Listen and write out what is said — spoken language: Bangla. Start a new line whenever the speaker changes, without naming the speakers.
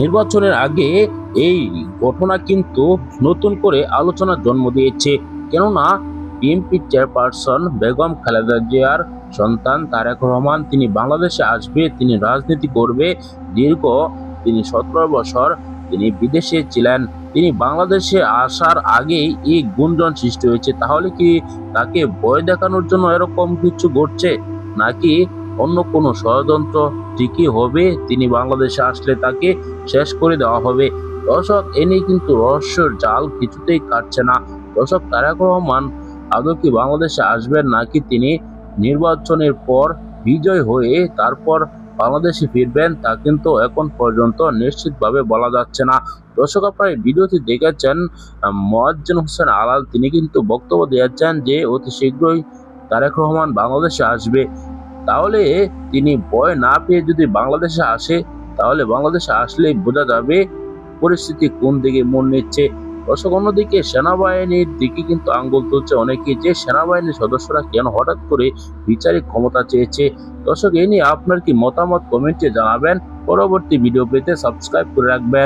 নির্বাচনের আগে এই ঘটনা কিন্তু নতুন করে আলোচনার জন্ম দিয়েছে। কেননা চেয়ারপারসন বেগম খালেদা জিয়ার সন্তান তারেক রহমান, তিনি বাংলাদেশে আসবে, তিনি রাজনীতি করবে। দীর্ঘ তিনি সতেরো বছর তিনি বিদেশে ছিলেন। তিনি বাংলাদেশে আসার আগেই এই গুঞ্জন সৃষ্টি হয়েছে। তাহলে কি তাকে ভয় দেখানোর জন্য এরকম কিছু ঘটছে? নাকি অন্য কোনো ষড়যন্ত্র ঠিকই হবে, তিনি বাংলাদেশে আসলে তাকে শেষ করে দেওয়া হবে। দর্শক, এ নিয়ে কিন্তু রহস্যের জাল কিছুতেই কাটছে না। দর্শক, তারেক রহমান আদৌ কি বাংলাদেশে আসবেন নাকি তিনি নির্বাচনের পর বিজয় হয়ে তারপর বাংলাদেশে ফিরবেন তা কিন্তু এখন পর্যন্ত নিশ্চিতভাবে বলা যাচ্ছে না। দর্শক, আপনারা ভিডিওটি দেখেছেন মোয়াজ্জেন হোসেন আলাল, তিনি কিন্তু বক্তব্য দিয়েছেন যে অতি শীঘ্রই তারেক রহমান বাংলাদেশে আসবে। তাহলে তিনি ভয় না পেয়ে যদি বাংলাদেশে আসে, তাহলে বাংলাদেশে আসলেই বোঝা যাবে পরিস্থিতি কোন দিকে মন নিচ্ছে। দর্শক, অন্যদিকে সেনাবাহিনীর দিকে কিন্তু আঙ্গুল তুলছে অনেকে যে সেনাবাহিনীর সদস্যরা কেন হঠাৎ করে বিচারিক ক্ষমতা চেয়েছে। দর্শক, এ নিয়ে আপনার কি মতামত কমেন্টে জানাবেন। পরবর্তী ভিডিও পেতে সাবস্ক্রাইব করে রাখবেন।